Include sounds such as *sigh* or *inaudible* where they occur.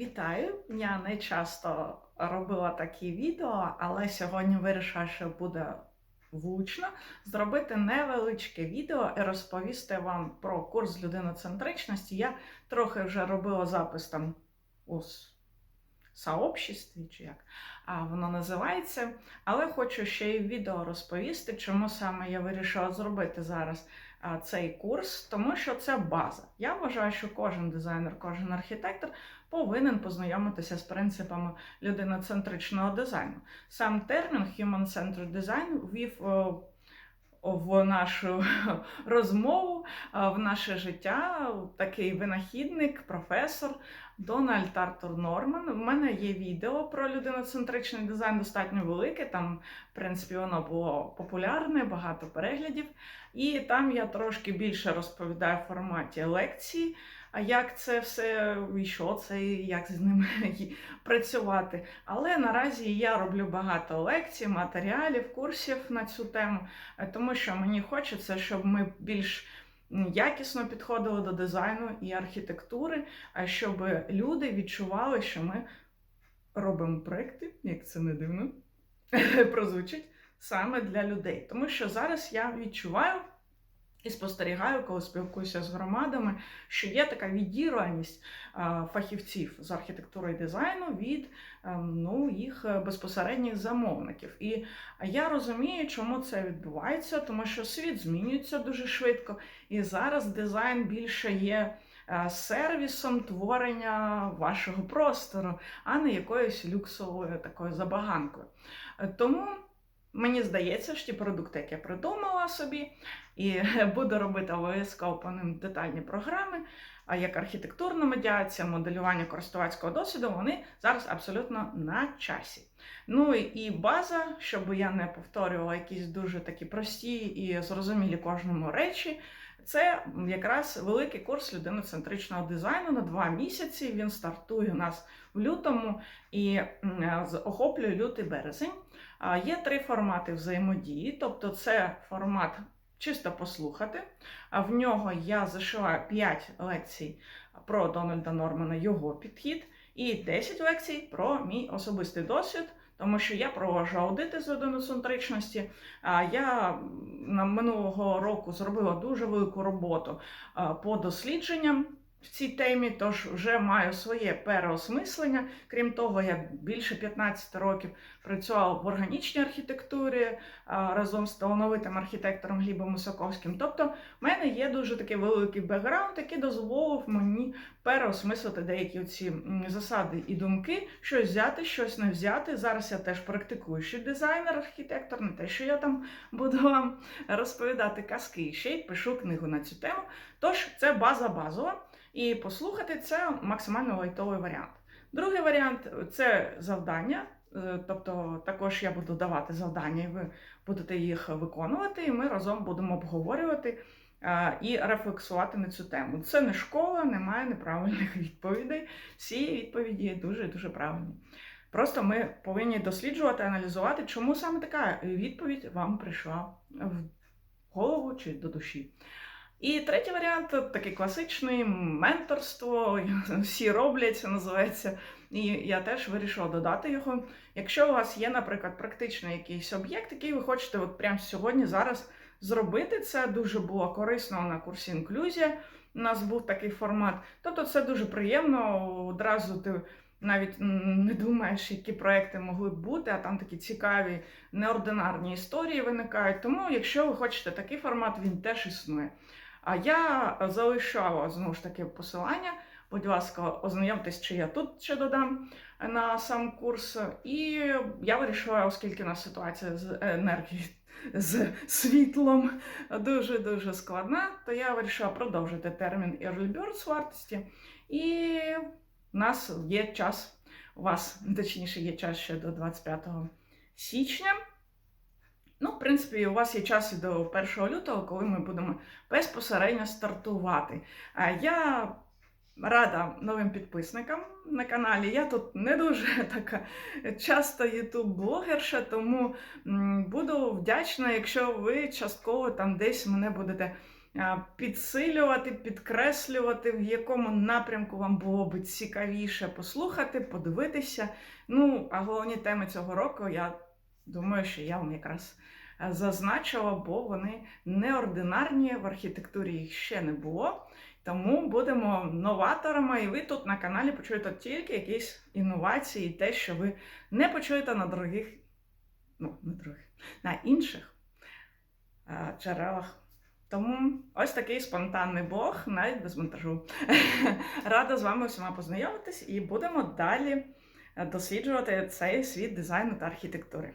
Вітаю! Я не часто робила такі відео, але сьогодні вирішила, що буде влучно зробити невеличке відео і розповісти вам про курс людиноцентричності. Я трохи вже робила запис там у сообществі, чи як воно називається. Але хочу ще й відео розповісти, чому саме я вирішила зробити зараз цей курс, тому що це база. Я вважаю, що кожен дизайнер, кожен архітектор повинен познайомитися з принципами людиноцентричного дизайну. Сам термін Human-Centered Design ввів е, в нашу *laughs* розмову, в наше життя такий винахідник, професор Дональд Артур Норман. У мене є відео про людиноцентричний дизайн достатньо велике. Там, в принципі, воно було популярне, багато переглядів. І там я трошки більше розповідаю в форматі лекції. А як це все, і що це, і як з ними *laughs* працювати. Але наразі я роблю багато лекцій, матеріалів, курсів на цю тему, е, тому що мені хочеться, щоб ми більш якісно підходили до дизайну і архітектури, а щоб люди відчували, що ми робимо проекти, як це не дивно, *laughs* прозвучить саме для людей. Тому що зараз я відчуваю. І спостерігаю, коли спілкуюся з громадами, що є така відірваність фахівців з архітектури і дизайну від ем, ну, їх е, безпосередніх замовників. І я розумію, чому це відбувається, тому що світ змінюється дуже швидко, і зараз дизайн більше є е, сервісом творення вашого простору, а не якоюсь люксовою такою забаганкою. Е, Тому. Мені здається, що ті продукти, які я придумала собі, і *laughs* буду робити обов'язково по ним детальні програми, як архітектурна медіація, моделювання користувацького досвіду, вони зараз абсолютно на часі. Ну і база, щоб я не повторювала якісь дуже такі прості і зрозумілі кожному речі. Це якраз великий курс людиноцентричного дизайну на два місяці. Він стартує у нас в лютому і охоплює лютий березень. Є три формати взаємодії, тобто це формат чисто послухати. А в нього я зашиваю 5 лекцій про Дональда Нормана, його підхід, і 10 лекцій про мій особистий досвід. Тому що я провожу аудити з одиноцентричності. Я на минулого року зробила дуже велику роботу по дослідженням в цій темі, тож вже маю своє переосмислення. Крім того, я більше 15 років працювала в органічній архітектурі разом з талановитим архітектором Глібом Мусаковським. Тобто, в мене є дуже такий великий бекграунд, який дозволив мені переосмислити деякі ці засади і думки, щось взяти, щось не взяти. Зараз я теж практикуючий дизайнер, архітектор, не те, що я там буду вам розповідати казки, ще й пишу книгу на цю тему. Тож це база базова, і послухати це максимально лайтовий варіант. Другий варіант це завдання. Е, Тобто також я буду давати завдання, і ви будете їх виконувати, і ми разом будемо обговорювати е, і рефлексувати на цю тему. Це не школа, немає неправильних *laughs* відповідей. Всі відповіді дуже дуже правильні. Просто ми повинні досліджувати, аналізувати, чому саме така відповідь вам прийшла в голову чи до душі. І третій варіант такий класичний менторство. *laughs* Всі роблять, називається. І я теж вирішила додати його. Якщо у вас є, наприклад, практичний якийсь об'єкт, який ви хочете от прямо сьогодні зараз зробити, це дуже було корисно на курсі інклюзія. У нас був такий формат. Тобто, це дуже приємно. Одразу ти навіть не думаєш, які проекти могли б бути, а там такі цікаві неординарні історії виникають. Тому, якщо ви хочете такий формат, він теж існує. А я залишала знову ж таки посилання. Будь ласка, ознайомтесь, чи я тут ще додам на сам курс. І я вирішила, оскільки у нас ситуація з енергією, з світлом дуже дуже складна, то я вирішила продовжити термін Early Birds вартості. І у нас є час, у вас точніше є час ще до 25 січня. Ну, в принципі, у вас є час і до 1 лютого, коли ми будемо безпосередньо стартувати. А я рада новим підписникам на каналі. Я тут не дуже *laughs* така часто ютуб-блогерша, тому буду вдячна, якщо ви частково там десь мене будете е, підсилювати, підкреслювати, в якому напрямку вам було би цікавіше послухати, подивитися. Ну, а головні теми цього року, я думаю, що я вам якраз е, зазначила, бо вони неординарні, в архітектурі їх ще не було. Тому будемо новаторами, і ви тут на каналі почуєте тільки якісь інновації, те, що ви не почуєте на других, ну, на других, на інших е, джерелах. Тому ось такий спонтанний блог, навіть без монтажу. *laughs* Рада з вами всіма познайомитись і будемо далі е, досліджувати цей світ дизайну та архітектури.